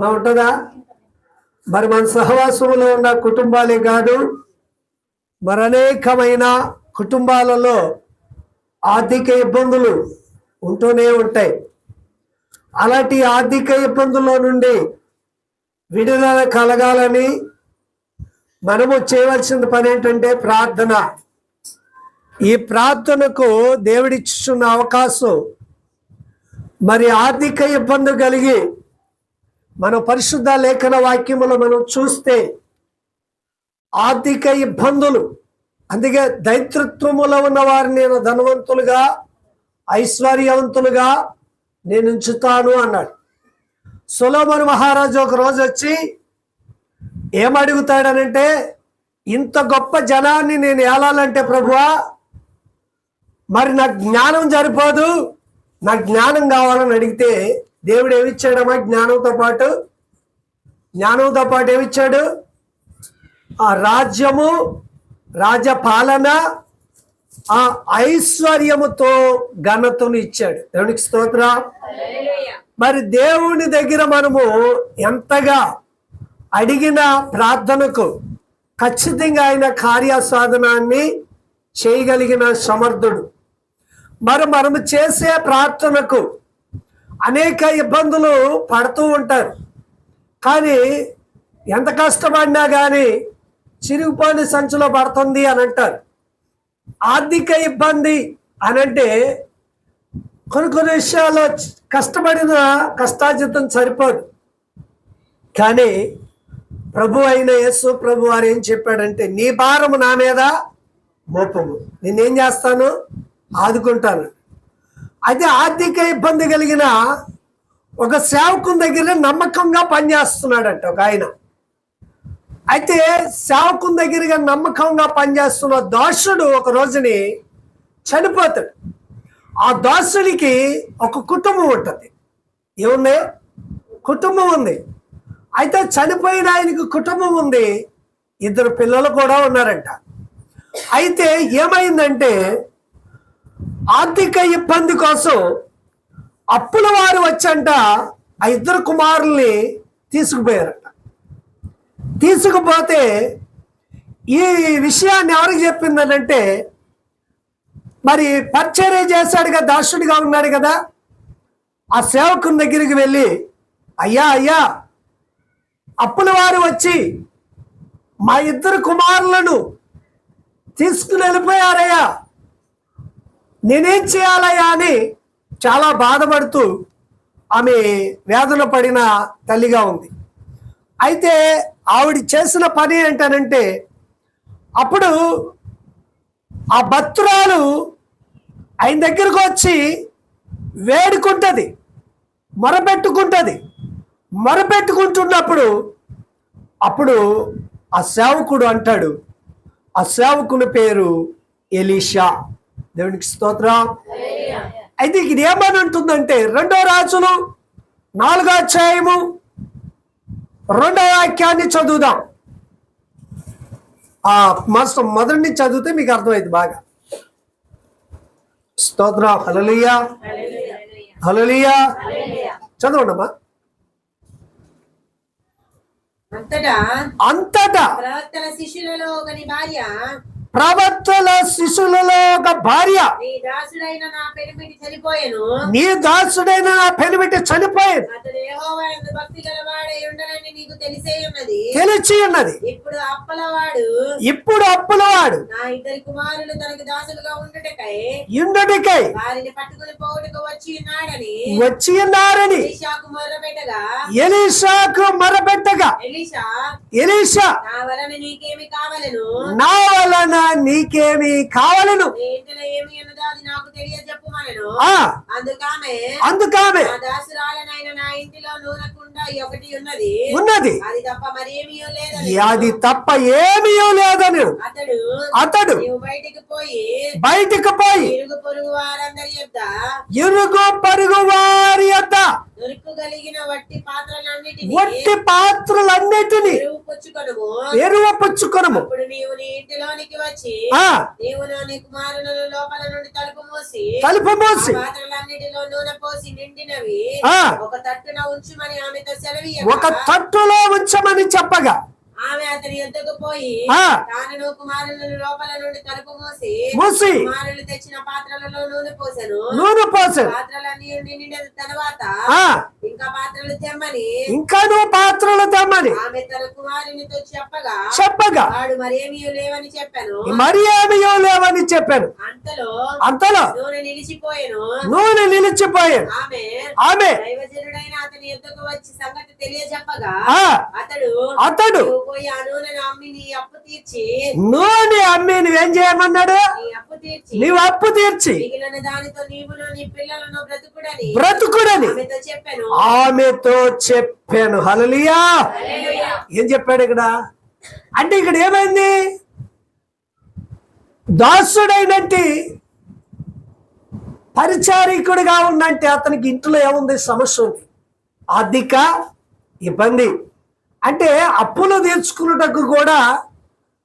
బాగుంటుందా? మరి మన సహవాసంలో ఉన్న కుటుంబాలే కాదు మరి అనేకమైన కుటుంబాలలో ఆర్థిక ఇబ్బందులు ఉంటూనే ఉంటాయి. అలాంటి ఆర్థిక ఇబ్బందుల్లో నుండి విడుదల కలగాలని మనము చేయవలసిన పని ఏంటంటే ప్రార్థన. ఈ ప్రార్థనకు దేవుడిచ్చున్న అవకాశం మరి ఆర్థిక ఇబ్బంది కలిగి మన పరిశుద్ధ లేఖన వాక్యములు మనం చూస్తే ఆర్థిక ఇబ్బందులు అందుకే దైత్రత్వములో ఉన్న వారిని నేను ధనవంతులుగా ఐశ్వర్యవంతులుగా నేను ఉంచుతాను అన్నాడు. సులోమన్ మహారాజు ఒక రోజు వచ్చి ఏమడుగుతాడనంటే ఇంత గొప్ప జనాన్ని నేను ఏలాలంటే ప్రభువా మరి నాకు జ్ఞానం సరిపోదు నాకు జ్ఞానం కావాలని అడిగితే దేవుడు ఏమిచ్చాడమ్మా జ్ఞానంతో పాటు జ్ఞానంతో పాటు ఏమిచ్చాడు? ఆ రాజ్యము రాజపాలన ఆ ఐశ్వర్యముతో ఘనతను ఇచ్చాడు. దేవునికి స్తోత్ర. మరి దేవుని దగ్గర మనము ఎంతగా అడిగిన ప్రార్థనకు ఖచ్చితంగా ఆయన కార్యసాధనాన్ని చేయగలిగిన సమర్థుడు. మరి మనము చేసే ప్రార్థనకు అనేక ఇబ్బందులు పడుతూ ఉంటారు. కానీ ఎంత కష్టపడినా కానీ చిరిగిపోయిన సంచులో పడుతుంది అని అంటారు. ఆర్థిక ఇబ్బంది అని అంటే కొన్ని కొన్ని విషయాల్లో కష్టపడిన కష్టాజితం సరిపోదు. కానీ ప్రభు అయిన యేసు ప్రభు వారు ఏం చెప్పాడంటే నీ భారము నా మీద మోపము. నేనేం చేస్తాను? ఆదుకుంటాను అయితే ఆర్థిక ఇబ్బంది కలిగిన ఒక సేవకుని దగ్గర నమ్మకంగా పనిచేస్తున్నాడంట ఒక ఆయన. అయితే సేవకుని దగ్గరగా నమ్మకంగా పనిచేస్తున్న దోషుడు ఒక రోజుని చనిపోతాడు. ఆ దోషుడికి ఒక కుటుంబం ఉంటుంది. ఏముంది? కుటుంబం ఉంది. అయితే చనిపోయిన ఆయనకి కుటుంబం ఉంది. ఇద్దరు పిల్లలు కూడా ఉన్నారంట. అయితే ఏమైందంటే ఆర్థిక ఇబ్బంది కోసం అప్పుల వారు వచ్చంట ఆ ఇద్దరు కుమారుల్ని తీసుకుపోయారట. తీసుకుపోతే ఈ విషయాన్ని ఎవరికి చెప్పిందనంటే మరి పరిచర్య చేశాడుగా దాసుడిగా ఉన్నాడు కదా ఆ సేవకుని దగ్గరికి వెళ్ళి అయ్యా అయ్యా అప్పుల వారు వచ్చి మా ఇద్దరు కుమారులను తీసుకుని వెళ్ళిపోయారయ్యా. నేనేం చేయాలయ్యా అని చాలా బాధపడుతూ ఆమె వేదన పడిన తల్లిగా ఉంది. అయితే ఆవిడ చేసిన పని ఏంటనంటే అప్పుడు ఆ భక్తురాలు ఆయన దగ్గరకు వచ్చి వేడుకుంటుంది మొరపెట్టుకుంటుంది. మొరపెట్టుకుంటున్నప్పుడు అప్పుడు ఆ సేవకుడు అంటాడు ఆ సేవకుని పేరు ఎలీషా. దేవునికి స్తోత్రం. అయితే ఇది ఏమని అంటుందంటే రెండో రాజులు నాలుగో అధ్యాయము రెండో వాక్యాన్ని చదువుదాం. ఆ మాస్టర్ మొదటి నుంచి చదివితే మీకు అర్థమైంది బాగా. స్తోత్రం. హలలియా హలలియా చదవండమ్మా అంతటా అంతటా. శిష్యులలో ఒకని భార్య ప్రవక్తల శిశులలో ఒక భార్య. నీ దాసుడైన నా పెనిమిటి చనిపోయెను. నీ దాసుడైన నా పెనిమిటి చనిపోయింది అతడు యెహోవా యందు భక్తి గలవాడై ఉండనని నీకు తెలిసే ఉన్నది. తెలిసి ఉన్నది. ఇప్పుడు అప్పలవాడు ఇప్పుడు అప్పులవాడు నా ఇద్దరి కుమారులు తనకు దాసులుగా ఉండుటకై ఇండుడికై వారిని పట్టుకుని పోవుటకు వచ్చి ఉన్నాడని వచ్చి ఉన్నారని ఎలీషాకు మొర్రపెట్టగా ఎలీషాకు మొరపెట్టగా. ఎలీషా ఎలీషా నా వలన నీకేమి కావలను? నా వలన నీకేమి కావాలను. అందుకామె ఉన్నది. ఉన్నది. అది తప్ప ఏమీ లేదని అతడు బయటికి పోయి బయటకు పోయి ఇరుగు పొరుగు వారి వట్టి పాత్రలన్నిటిని వట్టి పాత్రలన్నిటిని ఎరువు పుచ్చుకొనుము ఎరువ పుచ్చుకొనము అప్పుడు నీవు నీ ఇంటిలోనికి వచ్చి ఆ. నీవు నీ కుమారులను లోపల నుండి తలుపు మూసి. ఒక తట్టున ఉంచుమని ఆమెతో ఒక సెలవు తట్టులో ఉంచమని చెప్పగా ఆమె అతని ఎద్దుకు పోయి. తాను కుమారులను లోపల నుండి తలుపు మూసి మూసి కుమారులు తెచ్చిన పాత్రలలో నూనె పోసెను. నూనె పోసాడు పాత్రలన్నీ నిండిన తర్వాత ఇంకా పాత్రలు తెమ్మని. ఇంకా నువ్వు పాత్రలు తెమ్మని. ఆమె తన కుమారునితో చెప్పగా లేవని చెప్పాను. మరి ఏమియో లేవని చెప్పాను. అంతలో అంతలో నూనె నిలిచిపోయాను. ఆమె అతడు అతడు "నీవు పోయి ఆ నూనెను అమ్మి నీ అప్పు తీర్చి నూనె అమ్మి నువ్వేం చేయమన్నాడు? నీ అప్పు తీర్చి నీవు అప్పు తీర్చి. మిగిలిన దానితో నీవును నీ పిల్లలను బ్రతుకుడని బ్రతుకుడని. చెప్పాను. ఆమెతో చెప్పాను. హలలియా ఏం చెప్పాడు ఇక్కడ? అంటే ఇక్కడ ఏమైంది? దాసుడైనట్టి పరిచారికుడిగా ఉన్నంటే అతనికి ఇంట్లో ఏముంది? సమస్య ఉంది. ఆర్థిక ఇబ్బంది. అంటే అప్పులు తీర్చుకున్నటకు కూడా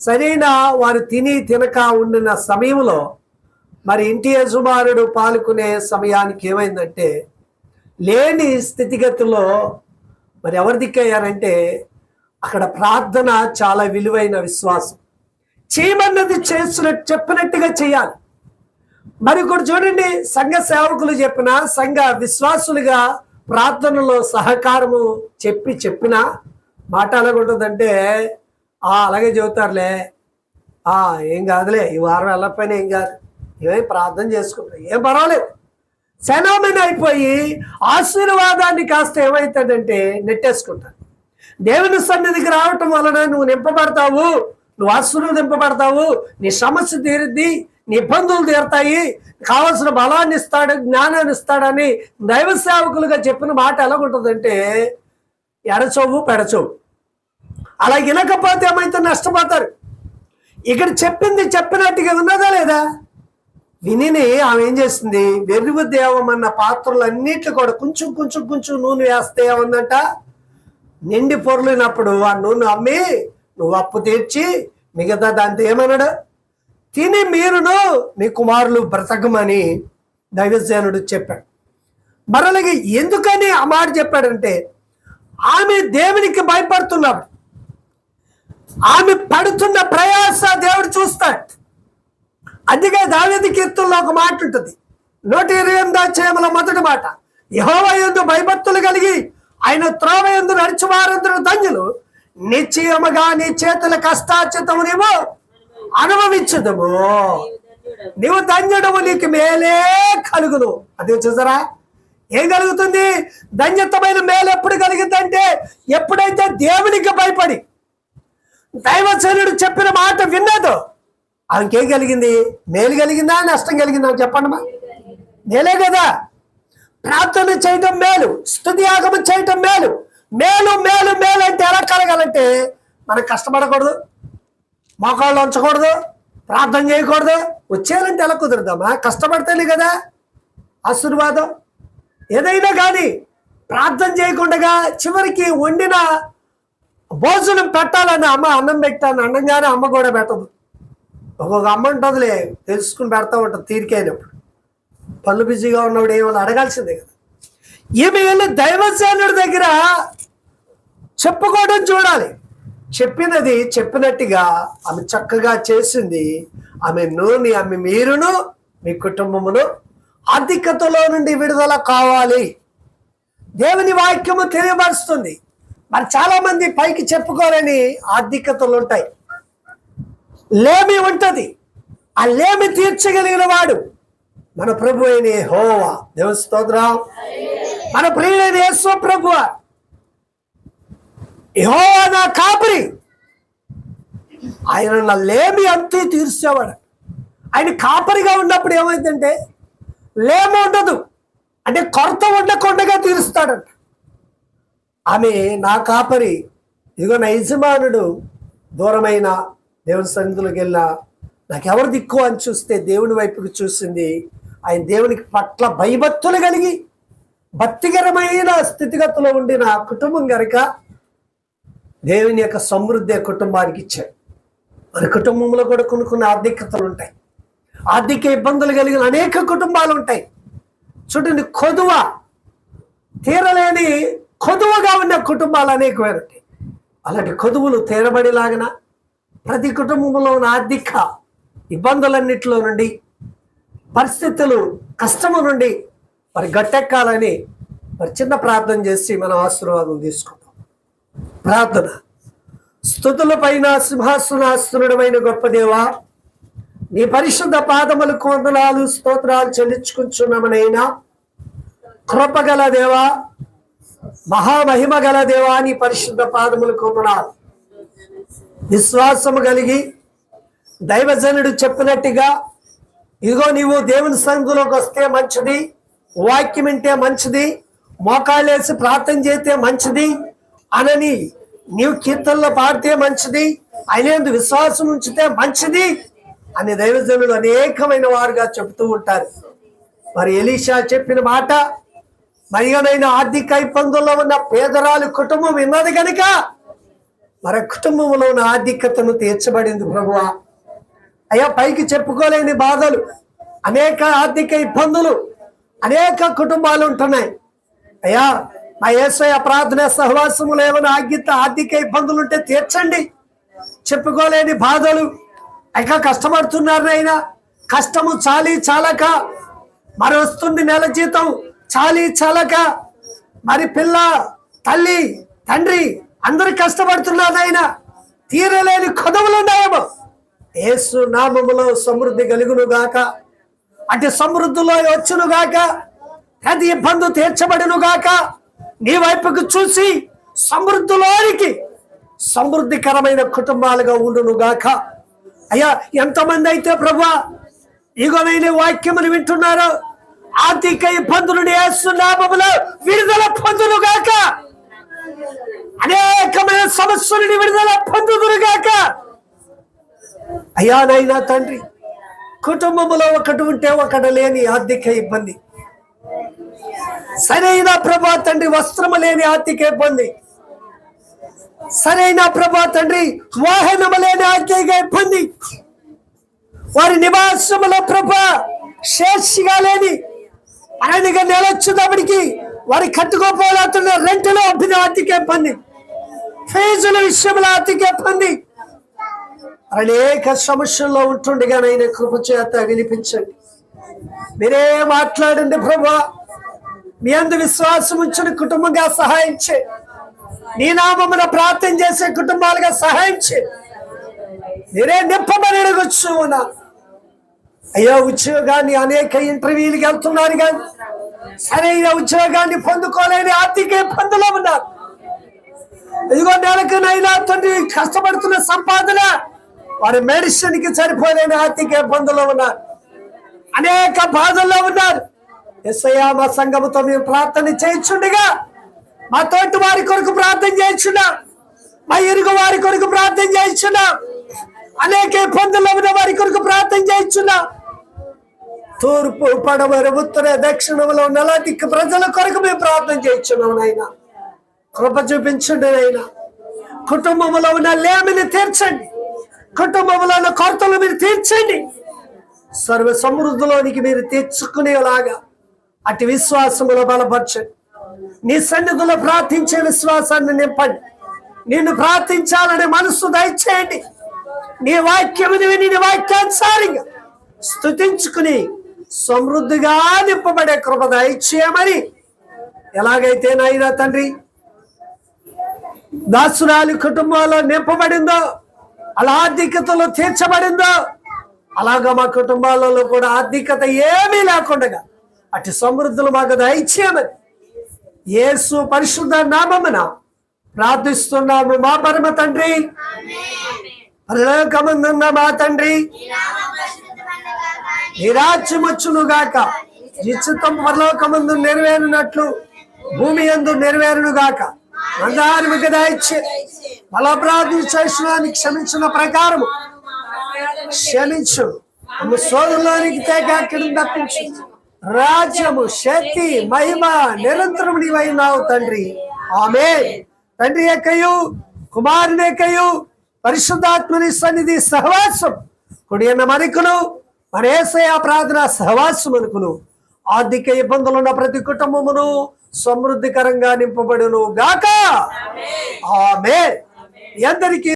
సరైన వారు తిని తినక ఉండిన సమయంలో మరి ఇంటి యజమానుడు పాల్గొనే సమయానికి ఏమైందంటే లేని స్థితిగతిలో మరి ఎవరు దిక్కయ్యారంటే అక్కడ ప్రార్థన చాలా విలువైన విశ్వాసం. చేయమన్నది చేస్తున్నట్టు చెప్పినట్టుగా చేయాలి. మరి కూడా చూడండి సంఘ సేవకులు చెప్పిన సంఘ విశ్వాసులుగా ప్రార్థనలో సహకారము చెప్పి చెప్పిన మాట ఎలాగుంటుందంటే ఆ అలాగే చెబుతారులే. ఆ ఏం కాదులే ఈ వారం వెళ్ళకపోయినా ఏం కాదు. ఏమై ప్రార్థన చేసుకుంటారు. ఏం పర్వాలేదు. సెనామెన్ అయిపోయి ఆశీర్వాదాన్ని కాస్త ఏమవుతుందంటే నెట్టేసుకుంటాను దేవుని సన్నిధికి రావటం వలన నువ్వు నింపబడతావు నువ్వు ఆశీర్వదింపబడతావు నీ సమస్య తీరుద్ది నీ ఇబ్బందులు తీరుతాయి కావలసిన బలాన్ని ఇస్తాడు జ్ఞానాన్ని ఇస్తాడని దైవ సేవకులుగా చెప్పిన మాట ఎలాగుంటుందంటే ఎడచోవు పెడచోవు. అలా వినకపోతే ఏమైతే నష్టపోతారు? ఇక్కడ చెప్పింది చెప్పినట్టుగా ఉన్నదా లేదా? వినిని ఆమె ఏం చేసింది వెర్రివు దేవం అన్న కూడా కొంచెం కొంచెం కొంచెం నూనె వేస్తే ఏముందంట? నిండి పొరలేనప్పుడు ఆ నూనె అమ్మి నువ్వు అప్పు తీర్చి మిగతా దాంతో ఏమన్నాడు తిని మీరును మీ కుమారులు బ్రతకమని దైవసేనుడు చెప్పాడు. మరలకి ఎందుకని ఆ మాట చెప్పాడంటే ఆమె దేవునికి భయపడుతున్నాడు ఆమె పడుతున్న ప్రయాస దేవుడు చూస్తాడు. అందుకే దావేది కీర్తనలో ఒక మాట ఉంటుంది నూట ఇరవై ఎనిమిది అధ్యాయంలో మొదటి మాట యహోవ యందు భయభక్తులు కలిగి ఆయన త్రోవ ఎందు నడిచివారందరూ ధన్యులు. నిశ్చయముగా నీ చేతుల కష్టాచితము నీవు అనుభవించదము నీవు ధన్యుడము నీకు మేలే కలుగును. అది చూసారా? ఏం కలుగుతుంది? ధన్యతమైన మేలు ఎప్పుడు కలిగిందంటే ఎప్పుడైతే దేవునికి భయపడి దైవచనుడు చెప్పిన మాట విన్నదో ఆమెకేం కలిగింది? మేలు కలిగిందా? నష్టం కలిగిందా? చెప్పండి మా మేలే కదా. ప్రార్థన చేయటం మేలు. స్థుతి యాగము చేయటం మేలు. మేలు మేలు మేలు అంటే ఎలా కలగాలంటే మనం కష్టపడకూడదు మోకాళ్ళు ఉంచకూడదు ప్రార్థన చేయకూడదు. వచ్చేయాలంటే ఎలా కుదురుదామా కష్టపడితేనే కదా ఆశీర్వాదం. ఏదైనా కానీ ప్రార్థన చేయకుండా చివరికి వండిన భోజనం పెట్టాలని అమ్మ అన్నం పెట్టాను. అన్నంగానే అమ్మ కూడా పెట్టదు. ఒక్కొక్క అమ్మ ఉంటుందిలే తెలుసుకుని పెడతా ఉంటుంది తీరికైనప్పుడు పనులు బిజీగా ఉన్నప్పుడు ఏమైనా అడగాల్సిందే కదా. ఈమె వెళ్ళి దైవసేనుడి దగ్గర చెప్పుకోవడం చూడాలి. చెప్పినది చెప్పినట్టుగా ఆమె చక్కగా చేసింది. ఆమె నూనె ఆమె మీరును మీ కుటుంబమును ఆర్థికతలో నుండి విడుదల కావాలి. దేవుని వాక్యము తెలియపరుస్తుంది. మరి చాలామంది పైకి చెప్పుకోరని ఆర్థికతలు ఉంటాయి. లేమి ఉంటది. ఆ లేమి తీర్చగలిగిన వాడు మన ప్రభు అయిన హోవా దేవ స్తోత్రం. మన ప్రియుడైన యేసు ప్రభు. యెహోవా నా కాపరి. ఆయన నా లేమి అంతే తీర్చేవాడు. ఆయన కాపరిగా ఉన్నప్పుడు ఏమైందంటే లేమి ఉండదు. అంటే కొరత ఉండకుండా తీరుస్తాడంట. ఆమె నా కాపరి. ఇదిగో నా యజమానుడు దూరమైన దేవుని సన్నిధిలోకి వెళ్ళినా నాకెవరు దిక్కు అని చూస్తే దేవుని వైపుకి చూసింది ఆయన దేవునికి పట్ల భయభక్తులు కలిగి భక్తికరమైన స్థితిగతిలో ఉండిన కుటుంబం గనక దేవుని యొక్క సమృద్ధి కుటుంబానికి ఇచ్చాడు. మన కుటుంబంలో కూడా కొన్ని కొన్ని ఆర్థికతలు ఉంటాయి. ఆర్థిక ఇబ్బందులు కలిగిన అనేక కుటుంబాలు ఉంటాయి. చూడండి కొదువ తీరలేని కొదువగా ఉన్న కుటుంబాలు అనేకమైన ఉంటాయి అలాంటి కొదువులు తీరబడిలాగన? ప్రతి కుటుంబంలో ఉన్న ఆర్థిక ఇబ్బందులన్నింటిలో నుండి పరిస్థితులు కష్టము నుండి మరి గట్టెక్కాలని మరి చిన్న ప్రార్థన చేసి మనం ఆశీర్వాదం తీసుకుంటాం. ప్రార్థన. స్థుతుల పైన సింహాసనాస్తునుడమైన గొప్ప దేవా నీ పరిశుద్ధ పాదములకు వందనాలు స్తోత్రాలు చెల్లించుకుంటున్నామనైనా. కృపగల దేవా మహామహిమ గల దేవా నీ పరిశుద్ధ పాదములకు వందనాలు. విశ్వాసము కలిగి దైవజనుడు చెప్పినట్టుగా ఇదిగో నీవు దేవుని సంఘంలోకి వస్తే మంచిది వాక్యం వింటే మంచిది మోకాళ్ళేసి ప్రార్థన చేస్తే మంచిది అనని నీవు కీర్తనలో పాడితే మంచిది అయినందు విశ్వాసం ఉంచితే మంచిది అని దైవజనులు అనేకమైన వారుగా చెబుతూ ఉంటారు. మరి ఎలీషా చెప్పిన మాట మరిగనైన ఆర్థిక ఇబ్బందుల్లో ఉన్న పేదరాలు కుటుంబం విన్నది కనుక మరి కుటుంబంలో ఉన్న ఆర్థికతను తీర్చబడింది ప్రభువా. అయ్యా పైకి చెప్పుకోలేని బాధలు అనేక ఆర్థిక ఇబ్బందులు అనేక కుటుంబాలు ఉంటున్నాయి. అయ్యా మా ఏసయ ప్రార్థన సహవాసములు ఏమైనా ఆగిత ఆర్థిక ఇబ్బందులు ఉంటే తీర్చండి. చెప్పుకోలేని బాధలు ఇంకా కష్టపడుతున్నారు అయినా కష్టము చాలి చాలక మరి వస్తుంది నెల జీతం చాలి చాలక. మరి పిల్ల తల్లి తండ్రి అందరు కష్టపడుతున్నారు తీరలేని కొదవులు ఉన్నాయేమో యేసు నామములో సమృద్ధి కలుగును గాక అటు సమృద్ధిలో వచ్చును గాక ప్రతి ఇబ్బంది తీర్చబడును గాక నీ వైపుకు చూసి సమృద్ధిలోనికి సమృద్ధికరమైన కుటుంబాలుగా ఉండును గాక అయ్యా ఎంతమంది అయితే ప్రభా ఇగోనైన వాక్యములు వింటున్నారో ఆర్థిక ఇబ్బందులు నామములో విడుదల పొందును గాక అనేకమైన సమస్యల విడుదల పొందుదురుగాక. అయ్యా నైనా తండ్రి కుటుంబంలో ఒకటి ఉంటే ఒకటి లేని ఆర్థిక ఇబ్బంది. సరైన ప్రభా తండ్రి వస్త్రము లేని ఆర్థిక ఇబ్బంది. సరైన ప్రభా తండ్రి వాహనము లేని ఆర్థిక ఇబ్బంది. వారి నివాసముల ప్రభా శేషిగా లేని ఆయనగా నెలొచ్చుదప్పటికి వారి కట్టుకోపోలేతున్న రెంట్లో అబ్బిన ఆర్థిక ఇబ్బంది. ఫేజుల విషయంలో ఆర్థిక ఇబ్బంది అనేక సమస్యల్లో ఉంటుండగా ఆయన కృప చేత వినిపించండి. మీరే మాట్లాడండి ప్రభా. మీ అందు విశ్వాసం ఉంచిన కుటుంబంగా సహాయం చే. నీ నామమున ప్రార్థన చేసే కుటుంబాలుగా సహాయం చే. మీరే నింపమని అడగొచ్చు అయ్యో ఉద్యోగాన్ని అనేక ఇంటర్వ్యూలకు వెళ్తున్నారు కానీ సరైన ఉద్యోగాన్ని పొందుకోలేని ఆర్థిక ఇబ్బందులు ఉన్నారు. ఇదిగో నెలకు నైనా తండ్రి కష్టపడుతున్న సంపాదన వారి మెడిసిన్కి సరిపోలేని ఆర్థిక ఇబ్బందులు ఉన్నారు అనేక బాధల్లో ఉన్నారు. ఎస్ఐయా మా సంఘముతో మేము ప్రార్థన చేయించుండగా మా తోటి వారి కొరకు ప్రార్థన చేయించున్నాం మా ఇరుగు వారి కొరకు ప్రార్థన చేయించున్నాం అనేక ఇబ్బందుల్లో ఉన్న వారి కొరకు ప్రార్థన చేయించున్నాం. తూర్పు పడవరు ఉత్తర దక్షిణంలో ఉన్న ప్రజల కొరకు మేము ప్రార్థన చేయించున్నాం నైనా కృప చూపించండి ఆయన. కుటుంబంలో ఉన్న లేమిని తీర్చండి. కుటుంబంలో ఉన్న కొరతలు మీరు తీర్చండి. సర్వ సమృద్ధిలోనికి మీరు తెచ్చుకునేలాగా అటు విశ్వాసములో బలపరచండి. నీ సన్నిధిలో ప్రార్థించే విశ్వాసాన్ని నింపండి. నిన్ను ప్రార్థించాలనే మనస్సు దయచేయండి. నీ వాక్యముని విని నీ వాక్యానుసారంగా స్థుతించుకుని సమృద్ధిగా నింపబడే కృప దయచేయమని. ఎలాగైతే నాయనా తండ్రి దాసురాలి కుటుంబంలో నింపబడిందో అలా ఆర్థికతలో తీర్చబడిందో అలాగా మా కుటుంబాలలో కూడా ఆర్థికత ఏమీ లేకుండా అటు సమృద్ధులు మాకు దయచేయమని యేసు పరిశుద్ధ నామమున ప్రార్థిస్తున్నాము మా పరమ తండ్రి. పరలోకమందున్న మా తండ్రి. నిరాజ్యమొచ్చును గాక నిశ్చితం పరలోకమందు నెరవేరినట్లు భూమి ఎందు నెరవేరునుగాక గాక. మందారి మీకు దయచే బలప్రార్థన చేసిన క్షమించిన ప్రకారము క్షమించు. ఆమె సోదరులోనికి తేగాక్కడి తప్పించు. రాజ్యము శక్తి మహిమ నిరంతరం నీవైనావు తండ్రి. ఆమె తండ్రి ఎక్కయు కుమారుని ఎక్కయు పరిశుద్ధాత్మని సన్నిధి సహవాసం. కుడి అన్న మరికును మన ఏసయ ప్రార్థన అనుకును. ఆర్థిక ఇబ్బందులు ఉన్న ప్రతి కుటుంబమును సమృద్ధికరంగా నింపబడును గాక ఆమె అందరికీ